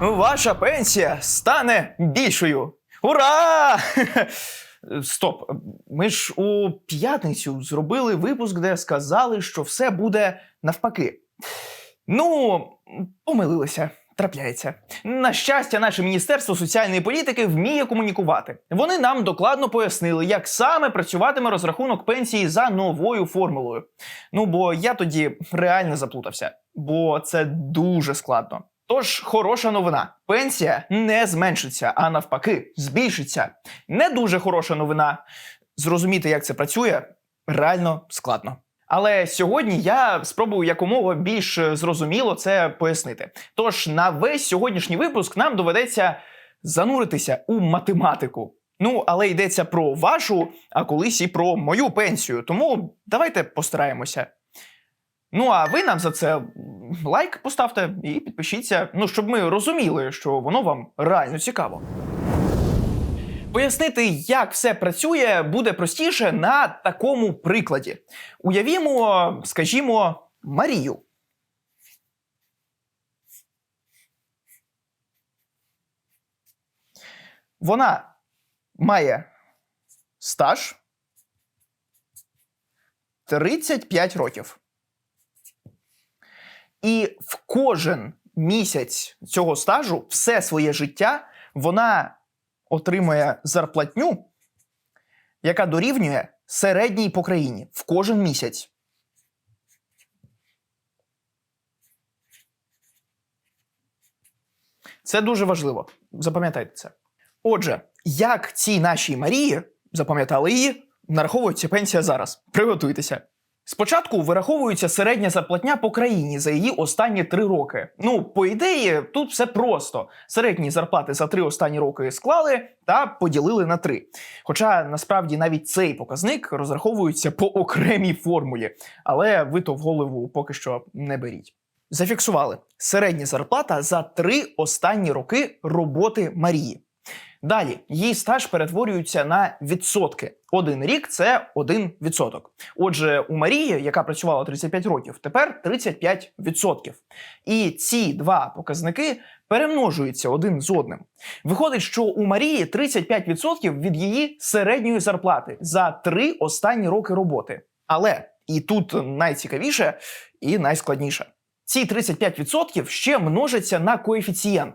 ваша пенсія стане більшою. Ура! Стоп, ми ж у п'ятницю зробили випуск, де сказали, що все буде навпаки. Ну, помилилися. Трапляється. На щастя, наше Міністерство соціальної політики вміє комунікувати. Вони нам докладно пояснили, як саме працюватиме розрахунок пенсії за новою формулою. Ну бо я тоді реально заплутався, бо це дуже складно. Тож хороша новина: пенсія не зменшиться, а навпаки, збільшиться. Не дуже хороша новина. Зрозуміти, як це працює, реально складно. Але сьогодні я спробую якомога більш е, зрозуміло це пояснити. Тож на весь сьогоднішній випуск нам доведеться зануритися у математику. Ну, але йдеться про вашу, а колись і про мою пенсію. Тому давайте постараємося. Ну, а ви нам за це лайк поставте і підпишіться, ну, щоб ми розуміли, що воно вам реально цікаво. Пояснити, як все працює, буде простіше на такому прикладі. Уявімо, скажімо, Марію. Вона має стаж 35 років. І в кожен місяць цього стажу все своє життя вона отримує зарплатню, яка дорівнює середній по країні в кожен місяць. Це дуже важливо. Запам'ятайте це. Отже, як цій нашій Марії, запам'ятали її, нараховується пенсія зараз. Приготуйтеся. Спочатку вираховується середня зарплатня по країні за її останні три роки. Ну, по ідеї, тут все просто. Середні зарплати за три останні роки склали та поділили на три. Хоча насправді навіть цей показник розраховується по окремій формулі, але ви то в голову поки що не беріть. Зафіксували середня зарплата за три останні роки роботи Марії. Далі її стаж перетворюється на відсотки. Один рік це один відсоток. Отже, у Марії, яка працювала 35 років, тепер 35 відсотків. І ці два показники перемножуються один з одним. Виходить, що у Марії 35% від її середньої зарплати за три останні роки роботи. Але і тут найцікавіше і найскладніше. Ці 35% ще множаться на коефіцієнт.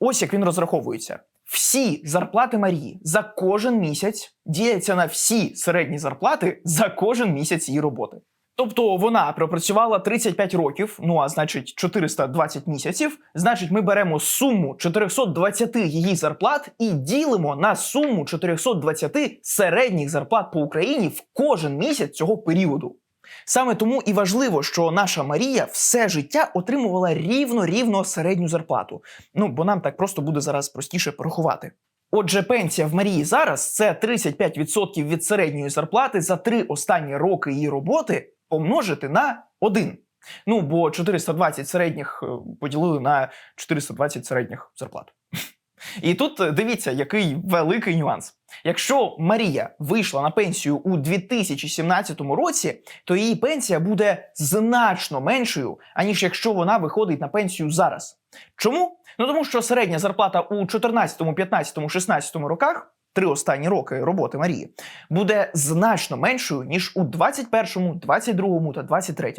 Ось як він розраховується. Всі зарплати Марії за кожен місяць діляться на всі середні зарплати за кожен місяць її роботи. Тобто вона пропрацювала 35 років, ну а значить 420 місяців. Значить, ми беремо суму 420 її зарплат і ділимо на суму 420 середніх зарплат по Україні в кожен місяць цього періоду. Саме тому і важливо, що наша Марія все життя отримувала рівно-рівно середню зарплату. Ну бо нам так просто буде зараз простіше порахувати. Отже, пенсія в Марії зараз це 35% від середньої зарплати за три останні роки її роботи помножити на 1. Ну бо 420 середніх е, поділили на 420 середніх зарплат. І тут е, дивіться, який великий нюанс. Якщо Марія вийшла на пенсію у 2017 році, то її пенсія буде значно меншою, аніж якщо вона виходить на пенсію зараз. Чому? Ну тому що середня зарплата у 14, 15, 16 роках. Три останні роки роботи Марії буде значно меншою ніж у 21, 22 та 23.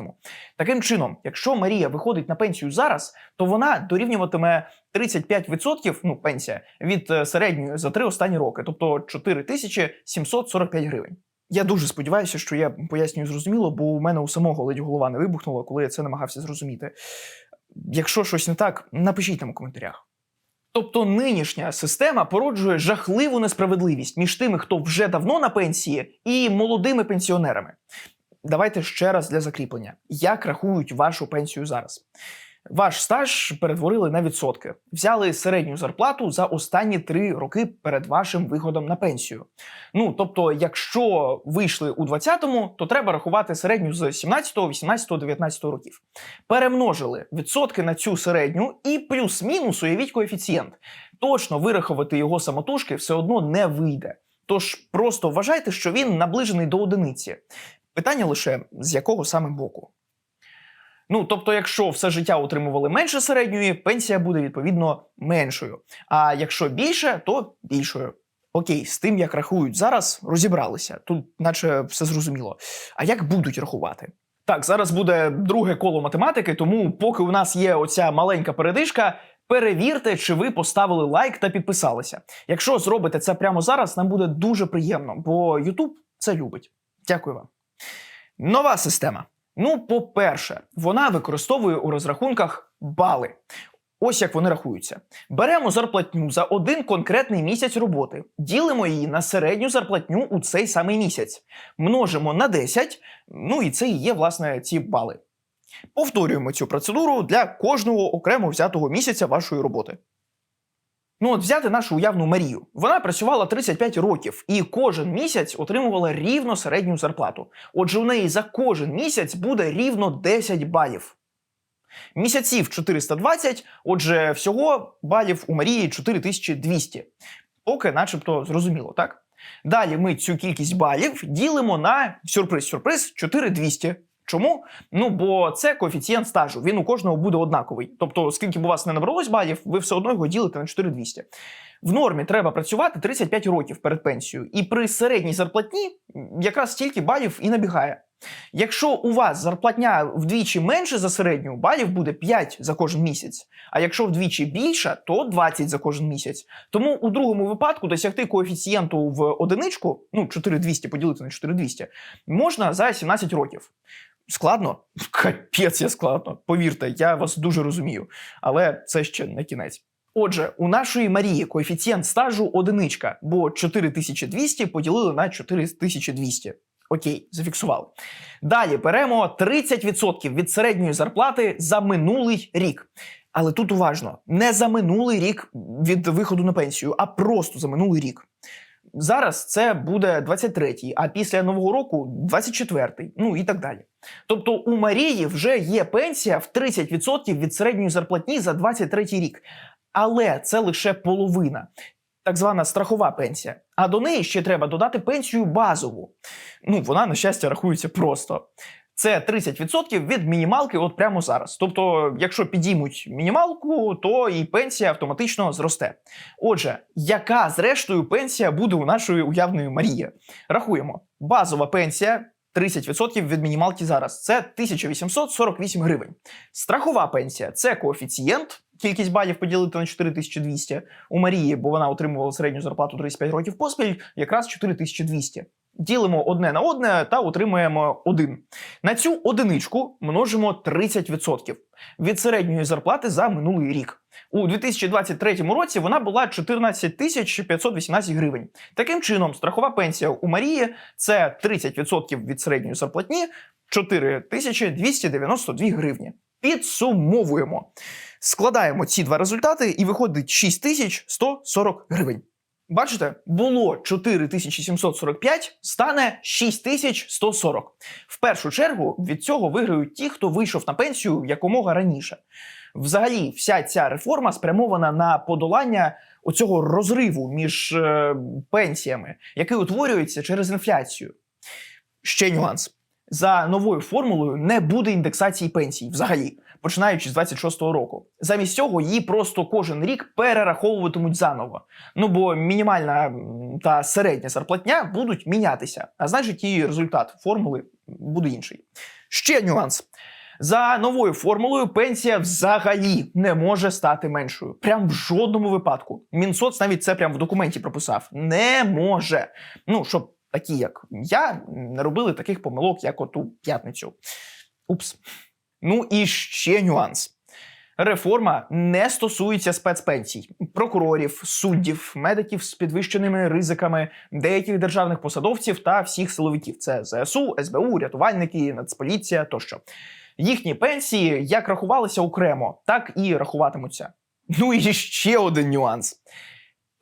Таким чином, якщо Марія виходить на пенсію зараз, то вона дорівнюватиме 35% ну, пенсія від е, середньої за три останні роки, тобто 4745 гривень. Я дуже сподіваюся, що я пояснюю зрозуміло, бо у мене у самого ледь голова не вибухнула, коли я це намагався зрозуміти. Якщо щось не так, напишіть там у коментарях. Тобто нинішня система породжує жахливу несправедливість між тими, хто вже давно на пенсії, і молодими пенсіонерами. Давайте ще раз для закріплення: як рахують вашу пенсію зараз? Ваш стаж перетворили на відсотки, взяли середню зарплату за останні три роки перед вашим виходом на пенсію. Ну тобто, якщо вийшли у 20-му, то треба рахувати середню з 17-го, 18, 19 років. Перемножили відсотки на цю середню і плюс-мінус уявіть коефіцієнт. Точно вирахувати його самотужки все одно не вийде. Тож просто вважайте, що він наближений до одиниці. Питання лише з якого саме боку. Ну, тобто, якщо все життя отримували менше середньої, пенсія буде відповідно меншою. А якщо більше, то більшою. Окей, з тим, як рахують зараз, розібралися. Тут, наче все зрозуміло. А як будуть рахувати? Так, зараз буде друге коло математики, тому поки у нас є оця маленька передишка, перевірте, чи ви поставили лайк та підписалися. Якщо зробите це прямо зараз, нам буде дуже приємно, бо YouTube це любить. Дякую вам. Нова система. Ну, по-перше, вона використовує у розрахунках бали. Ось як вони рахуються. Беремо зарплатню за один конкретний місяць роботи, ділимо її на середню зарплатню у цей самий місяць, множимо на 10, ну і це і є, власне, ці бали. Повторюємо цю процедуру для кожного окремо взятого місяця вашої роботи. Ну, от взяти нашу уявну Марію. Вона працювала 35 років і кожен місяць отримувала рівно середню зарплату. Отже, у неї за кожен місяць буде рівно 10 балів. Місяців 420, отже, всього балів у Марії 4200. Поки начебто зрозуміло, так? Далі ми цю кількість балів ділимо на сюрприз-сюрприз 4200. Чому? Ну бо це коефіцієнт стажу. Він у кожного буде однаковий. Тобто, скільки б у вас не набралось балів, ви все одно його ділите на 4200. В нормі треба працювати 35 років перед пенсією, і при середній зарплатні якраз стільки балів і набігає. Якщо у вас зарплатня вдвічі менше за середню, балів буде 5 за кожен місяць. А якщо вдвічі більша, то 20 за кожен місяць. Тому у другому випадку досягти коефіцієнту в одиничку, ну 4200 поділити на 4200, можна за 17 років. Складно? Капець, я складно. Повірте, я вас дуже розумію. Але це ще не кінець. Отже, у нашої Марії коефіцієнт стажу одиничка, бо 4200 поділили на 4200. Окей, зафіксували. Далі беремо 30% від середньої зарплати за минулий рік. Але тут уважно, не за минулий рік від виходу на пенсію, а просто за минулий рік. Зараз це буде 23-й, а після нового року 24-й, ну і так далі. Тобто у Марії вже є пенсія в 30% від середньої зарплатні за 23-й рік. Але це лише половина, так звана страхова пенсія. А до неї ще треба додати пенсію базову. Ну, вона, на щастя, рахується просто. Це 30% від мінімалки, от прямо зараз. Тобто, якщо підіймуть мінімалку, то і пенсія автоматично зросте. Отже, яка зрештою пенсія буде у нашої уявної Марії? Рахуємо. Базова пенсія 30% від мінімалки зараз. Це 1848 гривень. Страхова пенсія це коефіцієнт. Кількість балів поділити на 4200 у Марії, бо вона отримувала середню зарплату 35 років поспіль, якраз 4200. Ділимо одне на одне та отримуємо один. На цю одиничку множимо 30% від середньої зарплати за минулий рік. У 2023 році вона була 14 тисяч 518 гривень. Таким чином, страхова пенсія у Марії це 30% від середньої зарплатні 4 тисячі 292 гривні. Підсумовуємо. Складаємо ці два результати і виходить 6140 гривень. Бачите, було 4745, стане 6140. В першу чергу від цього виграють ті, хто вийшов на пенсію якомога раніше. Взагалі, вся ця реформа спрямована на подолання оцього розриву між е, пенсіями, який утворюється через інфляцію. Ще нюанс. За новою формулою не буде індексації пенсій взагалі, починаючи з 26-го року. Замість цього її просто кожен рік перераховуватимуть заново. Ну бо мінімальна та середня зарплатня будуть мінятися, а значить, і результат формули буде інший. Ще нюанс. За новою формулою пенсія взагалі не може стати меншою. Прям в жодному випадку. Мінсоц навіть це прям в документі прописав. Не може. Ну, щоб такі, як я, не робили таких помилок, як от у п'ятницю. Упс. Ну і ще нюанс. Реформа не стосується спецпенсій, прокурорів, суддів, медиків з підвищеними ризиками, деяких державних посадовців та всіх силовиків. Це ЗСУ, СБУ, рятувальники, Нацполіція тощо. Їхні пенсії як рахувалися окремо, так і рахуватимуться. Ну і ще один нюанс.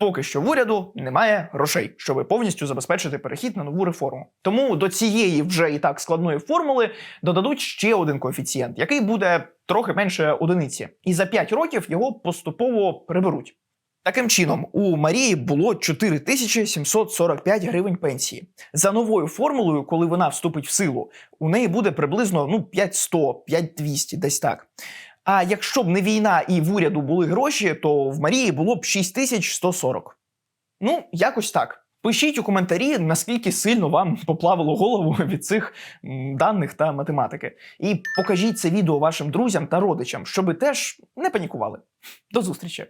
Поки що в уряду немає грошей, щоб повністю забезпечити перехід на нову реформу. Тому до цієї вже і так складної формули додадуть ще один коефіцієнт, який буде трохи менше одиниці, і за 5 років його поступово приберуть. Таким чином, у Марії було 4745 гривень пенсії. За новою формулою, коли вона вступить в силу, у неї буде приблизно ну 5100, 5200, десь так. А якщо б не війна і в уряду були гроші, то в Марії було б 6140. Ну, якось так. Пишіть у коментарі, наскільки сильно вам поплавило голову від цих даних та математики. І покажіть це відео вашим друзям та родичам, щоби теж не панікували. До зустрічі!